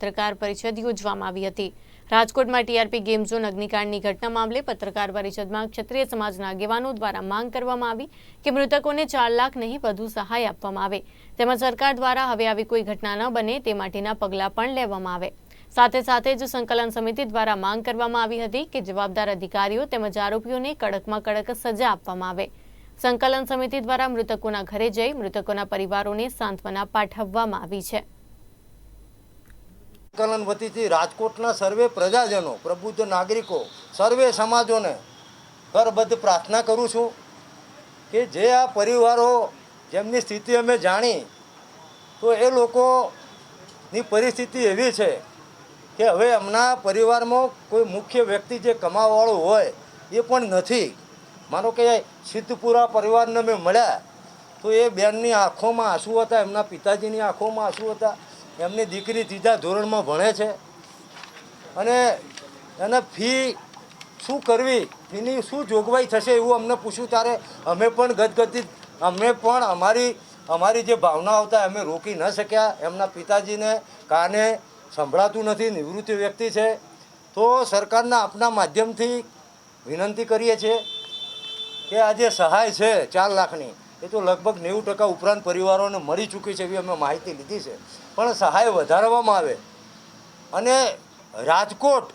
પત્રકાર પરિષદ યોજવામાં આવી હતી. રાજકોટમાં ટીઆરપી ગેમ ઝોન અગ્નિકાંડની ઘટના મામલે પત્રકાર પરિષદમાં ક્ષત્રિય સમાજના આગેવાનો દ્વારા માંગ કરવામાં આવી કે મૃતકોને ચાર લાખ નહીં વધુ સહાય આપવામાં આવે. તેમજ સરકાર દ્વારા હવે આવી કોઈ ઘટના ન બને તે માટેના પગલાં પણ લેવામાં આવે. સાથે સાથે જ સંકલન સમિતિ દ્વારા માંગ કરવામાં આવી હતી કે જવાબદાર અધિકારીઓ તેમજ આરોપીઓને કડકમાં કડક સજા આપવામાં આવે. સંકલન સમિતિ દ્વારા મૃતકોના ઘરે જઈ મૃતકોના પરિવારોને સાંત્વના પાઠવવામાં આવી છે. સંકલન વતીથી રાજકોટના સર્વે પ્રજાજનો, પ્રબુદ્ધ નાગરિકો, સર્વે સમાજોને કરબદ્ધ પ્રાર્થના કરું છું કે જે આ પરિવારો જેમની સ્થિતિ અમે જાણી, તો એ લોકોની પરિસ્થિતિ એવી છે કે હવે એમના પરિવારમાં કોઈ મુખ્ય વ્યક્તિ જે કમાવાવાળો હોય, એ પણ નથી. માનો કે સિદ્ધપુરા પરિવારને મેં મળ્યા, તો એ બેનની આંખોમાં આંસુ હતા, એમના પિતાજીની આંખોમાં આંસુ હતા. એમની દીકરી ત્રીજા ધોરણમાં ભણે છે. અને એને ફી શું કરવી ફીની શું જોગવાઈ થશે એવું અમને પૂછ્યું ત્યારે અમે પણ ગદગદિત, અમે પણ અમારી અમારી જે ભાવનાઓ હતા અમે રોકી ન શક્યા. એમના પિતાજીને કાને સંભળાતું નથી, નિવૃત્તિ વ્યક્તિ છે. તો સરકારના આપના માધ્યમથી વિનંતી કરીએ છીએ કે આ જે સહાય છે ચાર લાખની. એ તો લગભગ નેવું ટકા ઉપરાંત પરિવારોને મળી ચૂકી છે એવી અમે માહિતી લીધી છે. પણ સહાય વધારવામાં આવે અને રાજકોટ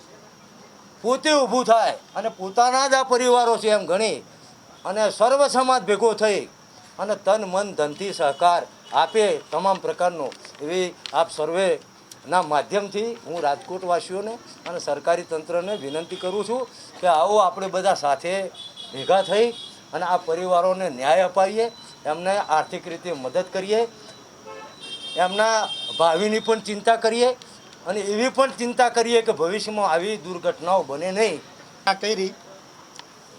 પોતે ઊભું થાય અને પોતાના જ આ પરિવારો છે એમ ગણી અને સર્વ સમાજ ભેગો થઈ અને તન, મન, ધનથી સહકાર આપે તમામ પ્રકારનો એવી આપ સર્વેના માધ્યમથી હું રાજકોટવાસીઓને અને સરકારી તંત્રને વિનંતી કરું છું કે આવો આપણે બધા સાથે ભેગા થઈ અને આ પરિવારોને ન્યાય અપાવીએ એમને આર્થિક રીતે મદદ કરીએ, એમના ભાવિની પણ ચિંતા કરીએ અને એવી પણ ચિંતા કરીએ કે ભવિષ્યમાં આવી દુર્ઘટનાઓ બને નહીં. આ કરી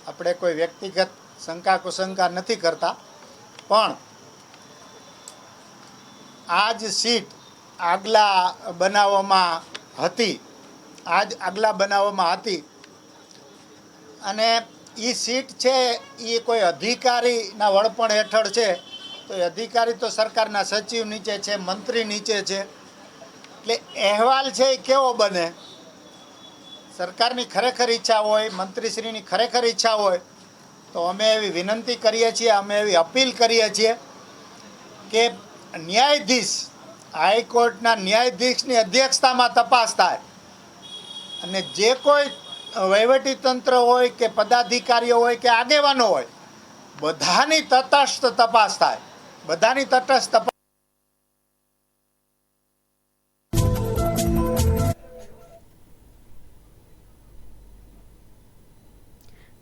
આપણે કોઈ વ્યક્તિગત શંકા કુશંકા નથી કરતા, પણ આ જ સીટ આગલા બનાવવામાં હતી, આજ આગલા બનાવવામાં હતી. અને એ સીટ છે એ કોઈ અધિકારીના વડપણ હેઠળ છે. તો એ અધિકારી તો સરકારના સચિવ નીચે છે, મંત્રી નીચે છે. એટલે અહેવાલ છે એ કેવો બને? સરકારની ખરેખર ઈચ્છા હોય, મંત્રીશ્રીની ખરેખર ઈચ્છા હોય, તો અમે એવી વિનંતી કરીએ છીએ, અમે એવી અપીલ કરીએ છીએ કે ન્યાયાધીશ, હાઈકોર્ટના ન્યાયાધીશની અધ્યક્ષતામાં તપાસ થાય. અને જે કોઈ તંત્ર હોય કે પદાધિકારીઓ હોય કે આગેવાનો હોય, બધાની તટસ્થ તપાસ થાય. બધાની તટસ્થ તપાસ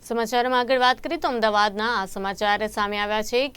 સમાચારમાં આગળ વાત કરીએ તો અમદાવાદના આ સમાચાર સામે આવ્યા છે કે